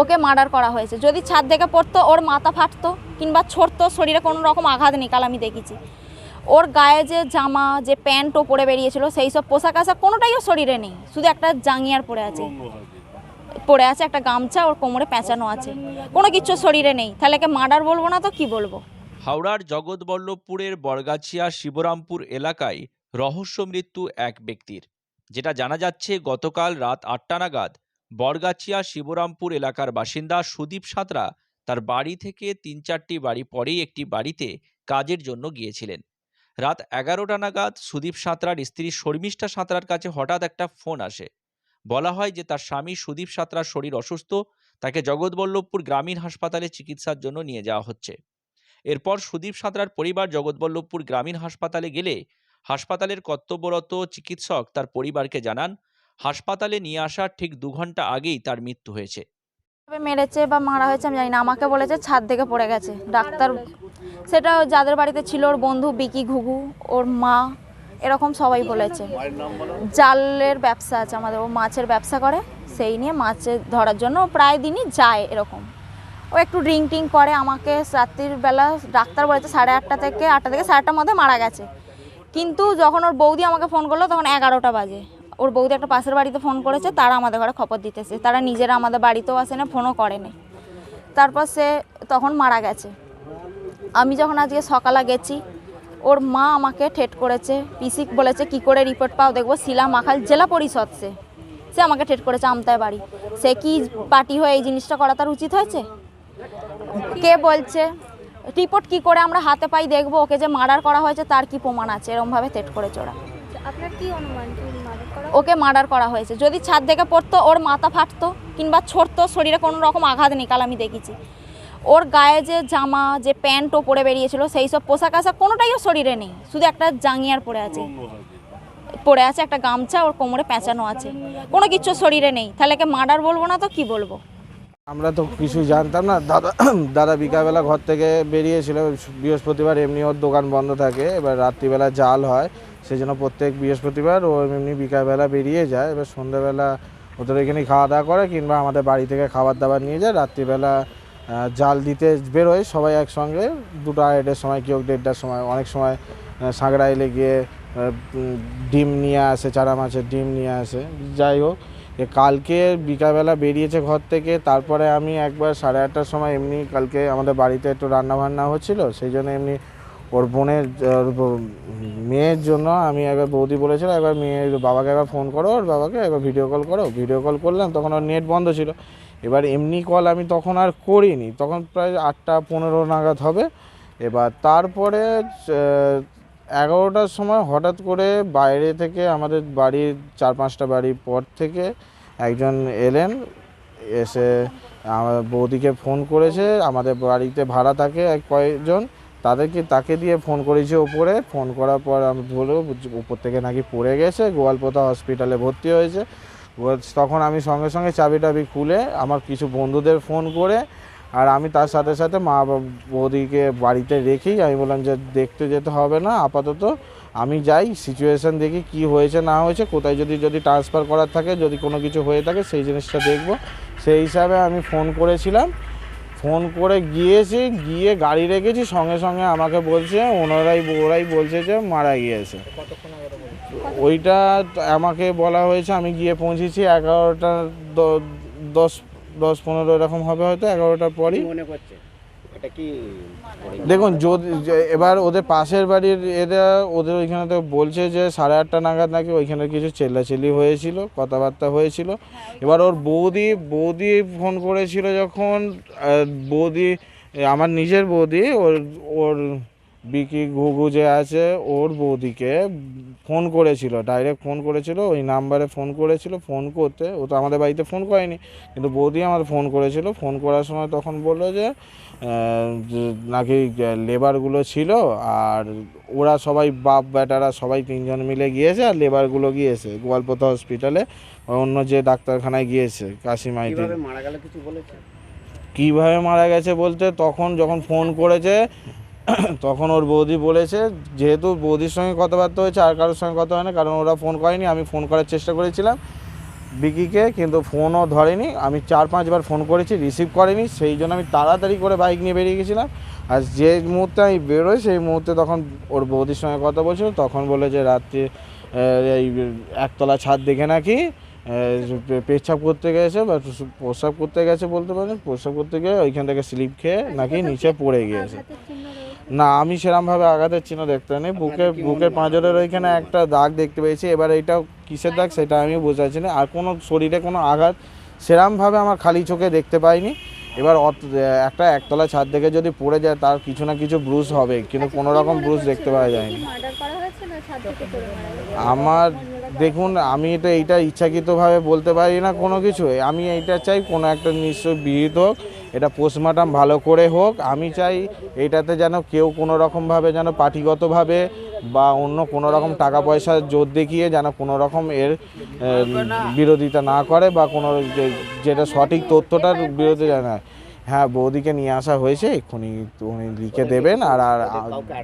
ওকে murder করা হয়েছে। যদি ছাদ থেকে পড়তো, ওর মাথা ফাটতো, কিংবা ছড়তো, শরীরে কোনো রকম আঘাত নেই, কাল আমি দেখেছি। ওর গায়ে যে জামা, যে প্যান্টও পরে বেরিয়েছিল, সেই সব পোশাক আশাক কোনোটাই শরীরে নেই। শুধু একটা জাঙ্গিয়ার পরে আছে। পরে আছে একটা গামছা, ওর কোমরে পেঁচানো আছে। কোনো কিছু শরীরে নেই। তাহলে একে মার্ডার বলব না তো কি বলব? হাওড়ার জগৎবল্লভপুরের বরগাছিয়া শিবরামপুর এলাকায় রহস্য মৃত্যু এক ব্যক্তির, যেটা জানা যাচ্ছে গতকাল রাত আটটা নাগাদ। বরগাছিয়া শিবরামপুর এলাকার বাসিন্দা সুদীপ সাঁতরা তার বাড়ি থেকে তিন চারটি বাড়ি পরেই একটি বাড়িতে কাজের জন্য গিয়েছিলেন। রাত এগারোটা নাগাদ সুদীপ সাঁতরার স্ত্রী শর্মিষ্ঠা সাঁতরার কাছে হঠাৎ একটা ফোন আসে। বলা হয় যে তার স্বামী সুদীপ সাঁতরার শরীর অসুস্থ, তাকে জগৎবল্লভপুর গ্রামীণ হাসপাতালে চিকিৎসার জন্য নিয়ে যাওয়া হচ্ছে। এরপর সুদীপ সাঁতরার পরিবার জগৎবল্লভপুর গ্রামীণ হাসপাতালে গেলে হাসপাতালের কর্তব্যরত চিকিৎসক তার পরিবারকে জানান হাসপাতালে নিয়ে আসার ঠিক দু ঘণ্টা আগেই তার মৃত্যু হয়েছে। মেরেছে বা মারা হয়েছে আমি জানি না, আমাকে বলেছে ছাদ থেকে পড়ে গেছে। ডাক্তার সেটা যাদের বাড়িতে ছিল ওর বন্ধু বিকি ঘুঘু, ওর মা, এরকম সবাই বলেছে। জালের ব্যবসা আছে আমাদের, ও মাছের ব্যবসা করে, সেই নিয়ে মাছের ধরার জন্য প্রায় দিনই যায় এরকম। ও একটু ড্রিঙ্ক টিং করে আমাকে, রাত্রির বেলা ডাক্তার বলেছে সাড়ে আটটা থেকে আটটা থেকে সাড়ে আটটার মধ্যে মারা গেছে। কিন্তু যখন ওর বৌদি আমাকে ফোন করল তখন এগারোটা বাজে। ওর বৌদি একটা পাশের বাড়িতে ফোন করেছে, তারা আমাদের ঘরে খবর দিতেছে। তারা নিজেরা আমাদের বাড়িতেও আসে না ফোনও করেনি তারপর সে তখন মারা গেছে। আমি যখন আজকে সকালে গেছি, ওর মা আমাকে ঠেট করেছে পিসিক বলেছে, কি করে রিপোর্ট পাও? দেখব, শিলা মাখাল জেলা পরিষদ সে। সে আমাকে ঠেট করেছে আমতায় বাড়ি। সে কি পার্টি হয়ে এই জিনিসটা করা তার উচিত হয়েছে? কে বলছে রিপোর্ট কি করে আমরা হাতে পাই দেখব, ওকে যে মার্ডার করা হয়েছে, তার কি প্রমাণ আছে? এরমভাবে থেট করেছে ওরা। আপনার কি অনুমান ওকে মার্ডার করা হয়েছে। যদি ছাদ থেকে পড়তো, ওর মাথা ফাটতো কিংবা ছড়তো, শরীরে কোনো রকম আঘাত নেই কাল আমি দেখেছি। ওর গায়ে যে জামা, যে প্যান্টও পরে বেরিয়েছিল, সেই সব পোশাক আশাক কোনোটাই ওর শরীরে নেই। শুধু একটা জাঙ্গিয়ার পরে আছে। পরে আছে একটা গামছা, ওর কোমরে পেঁচানো আছে। কোনো কিছু শরীরে নেই। তাহলে একে মার্ডার বলব না তো কি বলব? আমরা তো কিছু জানতাম না। দাদা দাদা বিকালবেলা ঘর থেকে বেরিয়েছিল। বৃহস্পতিবার এমনি ওর দোকান বন্ধ থাকে, এবার রাত্রিবেলা জাল হয় সেই জন্য প্রত্যেক বৃহস্পতিবার ও এমনি বিকালবেলা বেরিয়ে যায়। এবার সন্ধ্যাবেলা ওদের এখানে খাওয়া দাওয়া করে, কিংবা আমাদের বাড়ি থেকে খাবার দাবার নিয়ে যায়। রাত্রিবেলা জাল দিতে বেরোয় সবাই একসঙ্গে। দুটো আড়াইটার সময় কেউ দেড়টার সময়। অনেক সময় সাঁকড়াইলে গিয়ে ডিম নিয়ে আসে, চারা মাছের ডিম নিয়ে আসে। যাই হোক এ কালকে বিকালবেলা বেরিয়েছে ঘর থেকে, তারপরে আমি একবার সাড়ে আটটার সময় এমনি কালকে আমাদের বাড়িতে একটু রান্না বান্না হচ্ছিল, সেই জন্য এমনি ওর বোনের মেয়ের জন্য আমি একবার বৌদি বলেছিল, একবার মেয়ের বাবাকে একবার ফোন করো, ওর বাবাকে একবার ভিডিও কল করো। ভিডিও কল করলাম, তখন ওর নেট বন্ধ ছিল। এবার এমনি কল আমি তখন আর করিনি, তখন প্রায় আটটা পনেরো নাগাদ হবে। এবার তারপরে এগারোটার সময় হঠাৎ করে বাইরে থেকে আমাদের বাড়ির চার পাঁচটা বাড়ি পর থেকে একজন এলেন, এসে আমার বৌদিকে ফোন করেছে, আমাদের বাড়িতে ভাড়া থাকে এক কয়েকজন, তাদেরকে তাকে দিয়ে ফোন করেছে ওপরে। ফোন করার পর আমি বলব উপর থেকে নাকি পড়ে গেছে, গোয়ালপোতা হসপিটালে ভর্তি হয়েছে। তখন আমি সঙ্গে সঙ্গে চাবি টাবি খুলে আমার কিছু বন্ধুদের ফোন করে আর আমি তার সাথে সাথে মা বৌদিকে বাড়িতে রেখেই আমি বললাম যে দেখতে যেতে হবে না আপাতত আমি যাই সিচুয়েশন দেখি কি হয়েছে না হয়েছে কোথায় যদি যদি ট্রান্সফার করার থাকে যদি কোনো কিছু হয়ে থাকে সেই জিনিসটা দেখব। সেই হিসাবে আমি ফোন করেছিলাম। ফোন করে গিয়েছি গিয়ে গাড়ি রেখেছি সঙ্গে সঙ্গে আমাকে বলছে ওনারাই ওরাই বলছে যে মারা গিয়েছে। ওইটা আমাকে বলা হয়েছে আমি গিয়ে পৌঁছেছি এগারোটা দশ দশ পনেরো এরকম হবে হয়তো এগারোটার পরই। মনে করছে? এটা কি দেখুন যদি এবার ওদের পাশের বাড়ির এরা ওদের ওইখানে তো বলছে যে সাড়ে আটটা নাগাদ নাকি ওইখানে কিছু চেল্লাচেল্লি হয়েছিল কথাবার্তা হয়েছিল। এবার ওর বৌদি বৌদি ফোন করেছিল যখন বৌদি আমার নিজের বৌদি ওর ওর বিকি ঘুঘু যে আছে ওর বৌদিকে ফোন করেছিল ডাইরেক্ট ফোন করেছিল ওই নাম্বারে ফোন করেছিল ফোন করতে। ও তো আমাদের বাড়িতে ফোন করেনি কিন্তু বৌদি আমার ফোন করেছিল। ফোন করার সময় তখন বলল যে নাকি লেবারগুলো ছিল আর ওরা সবাই বাপ বেটারা সবাই তিনজন মিলে গিয়েছে আর লেবারগুলো গিয়েছে গোয়ালপোতা হসপিটালে অন্য যে ডাক্তারখানায় গিয়েছে কাশি মাইতি। কীভাবে মারা গেল কিছু বলেছে? কীভাবে মারা গেছে বলতে তখন যখন ফোন করেছে তখন ওর বৌদি বলেছে, যেহেতু বৌদির সঙ্গে কথাবার্তা হয়েছে, আর কারোর সঙ্গে কথা হয় না কারণ ওরা ফোন করেনি, আমি ফোন করার চেষ্টা করেছিলাম বিকিকে, কিন্তু ফোনও ধরেনি। আমি চার পাঁচবার ফোন করেছি রিসিভ করেনি, সেই জন্য আমি তাড়াতাড়ি করে বাইক নিয়ে বেরিয়ে গেছিলাম। আর যে মুহূর্তে আমি বেরোই, সেই মুহূর্তে তখন ওর বৌদির সঙ্গে কথা বলছিল, তখন বলে যে রাত্রে এই একতলা ছাদ দেখে নাকি পেচ্ছাপ করতে গেছে, বা প্রস্রাব করতে গেছে বলতে পারেন প্রস্রাব করতে গিয়ে ওইখান থেকে স্লিপ খেয়ে নাকি নিচে পড়ে গিয়েছে। না আমি সেরমভাবে আঘাতের চিহ্ন দেখতে পাইনি। বুকে বুকের পাঁজরের ওইখানে একটা দাগ দেখতে পেয়েছি। এবার এটা কিসের দাগ সেটা আমি বোঝাচ্ছি না। আর কোনো শরীরে কোনো আঘাত সেরমভাবে আমার খালি চোখে দেখতে পাইনি। এবার অত- একটা একতলা ছাদ থেকে যদি পড়ে যায় তার কিছু না কিছু ব্রুজ হবে। কিন্তু কোনো রকম ব্রুজ দেখতে পাওয়া যায়নি। মার্ডার করা হয়েছে না ছাদ থেকে পড়ে মারা গেছে? আমার দেখুন আমি এটা এইটা ইচ্ছাকৃতভাবে বলতে পারি না কোনো কিছু। আমি এইটা চাই কোনো একটা নিশ্চয় বিহিত হোক। এটা পোস্টমর্টম ভালো করে হোক। আমি চাই এটাতে যেন কেউ কোনো রকমভাবে যেন পার্টিগতভাবে বা অন্য কোনো রকম টাকা পয়সার জোর দেখিয়ে যেন কোনো রকম এর বিরোধিতা না করে বা কোনো যেটা সঠিক তথ্যটার বিরোধী জানায় হ্যাঁ বৌদিকে নিয়ে আসা হয়েছে, এক্ষুনি উনি লিখে দেবেন আর আর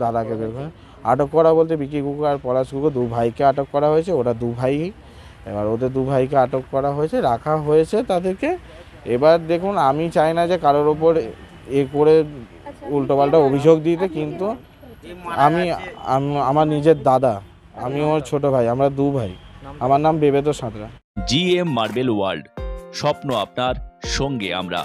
দাদাকে বের আটক করা বলতে বিকি কুকু আর পলাশ কুকু দু ভাইকে আটক করা হয়েছে, ওরা দু ভাই। এবার ওদের দু ভাইকে আটক করা হয়েছে, রাখা হয়েছে তাদেরকে। এবার দেখুন আমি চাই না যে কারোর ওপর এ করে উল্টোপাল্টা অভিযোগ দিতে কিন্তু আমি আমার নিজের দাদা আমি ওর ছোট ভাই আমরা দু ভাই। আমার নাম Bebeto Santra. G M marble world স্বপ্ন আপনার সঙ্গে আমরা।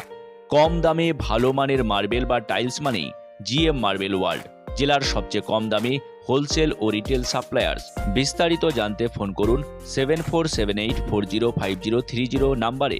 কম দামে ভালো মানের মার্বেল বা টাইলস মানেই জি এম মার্বেল ওয়ার্ল্ড জেলার সবচেয়ে কম দামে হোলসেল ও রিটেল সাপ্লায়ার্স। বিস্তারিত জানতে ফোন করুন seven four seven eight four zero five zero three zero নাম্বারে।